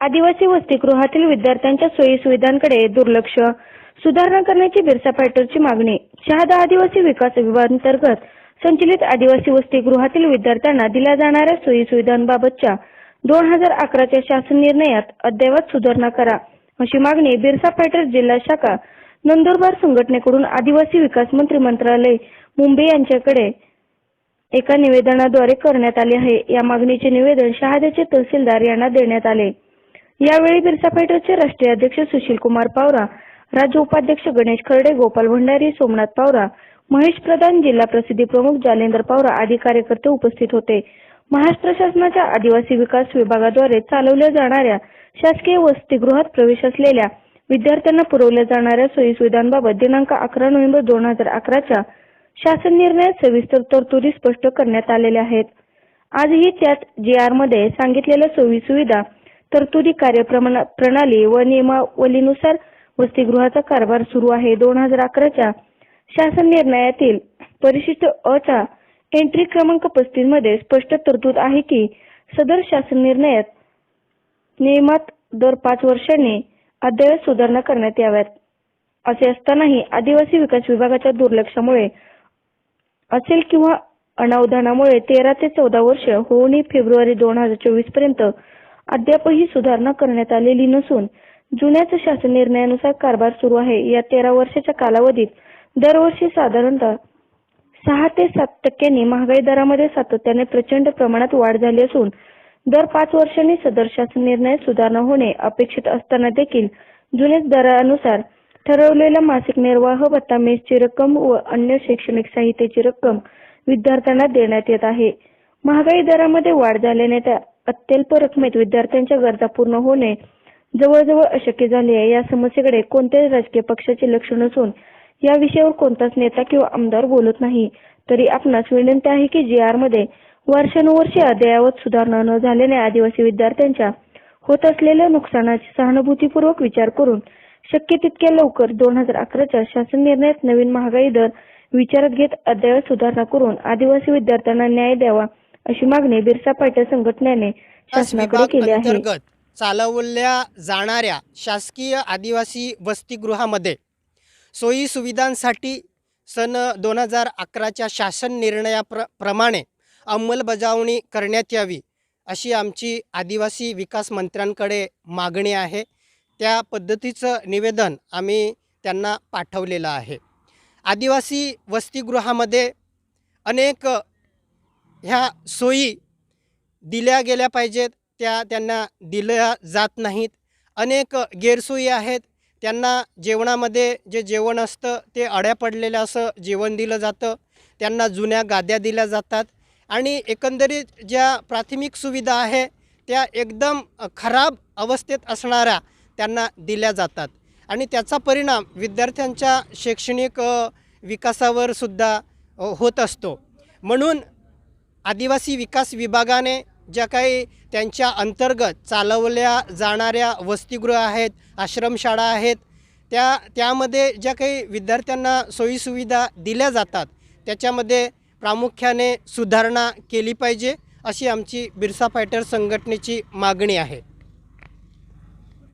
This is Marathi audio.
आदिवासी वसतिगृहातील विद्यार्थ्यांच्या सोयी सुविधांकडे दुर्लक्ष. सुधारणा करण्याची बिरसा पॅटरची मागणी. शहादा आदिवासी विकास विभागांतर्गत संचलित आदिवासी वसतिगृहातील विद्यार्थ्यांना दिल्या जाणाऱ्या सोयी सुविधांबाबतच्या दोन हजार अकराच्या शासन निर्णयात अद्ययावत सुधारणा करा. अशी मागणी बिरसा फायटर जिल्हा शाखा नंदुरबार संघटनेकडून आदिवासी विकास मंत्री मंत्रालय मुंबई यांच्याकडे एका निवेदनाद्वारे करण्यात आले आहे. या मागणीचे निवेदन शहाद्याचे तहसीलदार यांना देण्यात आले. यावेळी बिरसा फायटरचे राष्ट्रीय अध्यक्ष सुशील कुमार पावरा राज्य उपाध्यक्ष गणेश खर्डे गोपाल भंडारी सोमनाथ पावरा महेश प्रधान जिल्हा प्रसिद्धी प्रमुख जालेंदर पावरा आदी कार्यकर्ते उपस्थित होते. महाराष्ट्र शासनाच्या आदिवासी विकास विभागाद्वारे चालवल्या जाणाऱ्या शासकीय वसतिगृहात प्रवेश असलेल्या विद्यार्थ्यांना पुरवल्या जाणाऱ्या सोयीसुविधांबाबत दिनांक अकरा नोव्हेंबर दोन हजार अकराच्या शासन निर्णयात सविस्तर तरतुदी स्पष्ट करण्यात आलेल्या आहेत. आजही त्यात जी आरमध्ये सांगितलेल्या सोयी सुविधा तरतुदी कार्यप्रमाण प्रणाली व नियमावलीनुसार वसतिगृहाचा कारभार सुरू आहे. दोन हजार अकराच्या शासन निर्णयातील परिशिष्ट अ एंट्री क्रमांक पस्तीसमध्ये स्पष्ट तरतूद आहे की सदर शासन निर्णयात नियमात दर पाच वर्षांनी अद्ययावत सुधारणा करण्यात याव्यात. असे असतानाही आदिवासी विकास विभागाच्या दुर्लक्षामुळे असेल किंवा अनावधानामुळे तेरा ते चौदा वर्ष होऊनही फेब्रुवारी दोन हजार चोवीसपर्यंत अद्यापही सुधारणा करण्यात आलेली नसून जुन्याच शासन निर्णयानुसार कारभार सुरू आहे. या तेरा वर्षाच्या कालावधीत दरवर्षी साधारणतः सहा ते सात टक्क्यांनी महागाई दरामध्ये सातत्याने प्रचंड प्रमाणात वाढ झाली असून दर पाच वर्षांनी सदर शासन निर्णयात सुधारणा होणे अपेक्षित असताना देखील जुन्याच दरानुसार ठरवलेला मासिक निर्वाह भत्ता मेसची रक्कम व अन्य शैक्षणिक साहित्याची रक्कम विद्यार्थ्यांना देण्यात येत आहे. महागाई दरामध्ये वाढ झाल्याने त्या अत्यल्प रकमेत विद्यार्थ्यांच्या गरजा पूर्ण होणे जवळजवळ अशक्य झाले आहे. या समस्येकडे कोणत्याही राजकीय पक्षाचे लक्ष नसून या विषयावर कोणताच नेता किंवा आमदार बोलत नाही. तरी आपणास विनंती आहे की जी आरमध्ये वर्षानुवर्षे अद्ययावत सुधारणा न झाल्याने आदिवासी विद्यार्थ्यांच्या होत असलेल्या नुकसानाची सहानुभूतीपूर्वक विचार करून शक्य तितक्या लवकर दोन हजार अकराच्या शासन निर्णयात नवीन महागाई दर विचारात घेत अद्ययावत सुधारणा करून आदिवासी विद्यार्थ्यांना न्याय द्यावा अशी मागणी बिरसा पाटील संघटनेने शासनाकडे केली आहे. चालवल्या जाणाऱ्या शासकीय आदिवासी वसतिगृहामध्ये सोयी सुविधांसाठी सन दोन हजार अकराच्या शासन निर्णयाप्र प्रमाणे अंमलबजावणी करण्यात यावी अशी आमची आदिवासी विकास मंत्र्यांकडे मागणी आहे. त्या पद्धतीचं निवेदन आम्ही त्यांना पाठवलेलं आहे. आदिवासी वसतिगृहामध्ये अनेक ह्या सोयी दिल्या गेल्या पाहिजेत. त्या त्यांना दिल्या जात नाहीत. अनेक गैरसोयी आहेत. त्यांना जेवणामध्ये जे जेवण असतं ते अड्या पडलेलं असं जेवण दिलं जातं. त्यांना जुन्या गाद्या दिल्या जातात. आणि एकंदरीत ज्या प्राथमिक सुविधा आहे त्या एकदम खराब अवस्थेत असणाऱ्या त्यांना दिल्या जातात. आणि त्याचा परिणाम विद्यार्थ्यांच्या शैक्षणिक विकासावरसुद्धा विकासावर सुद्धा होत असतो. म्हणून आदिवासी विकास विभागाने ज्या काही त्यांच्या अंतर्गत चालवल्या जाणाऱ्या वसतिगृह आहेत आश्रमशाळा आहेत त्या त्यामध्ये ज्या काही विद्यार्थ्यांना सोयीसुविधा दिल्या जातात त्याच्यामध्ये प्रामुख्याने सुधारणा केली पाहिजे अशी आमची बिरसा फायटर संघटनेची मागणी आहे.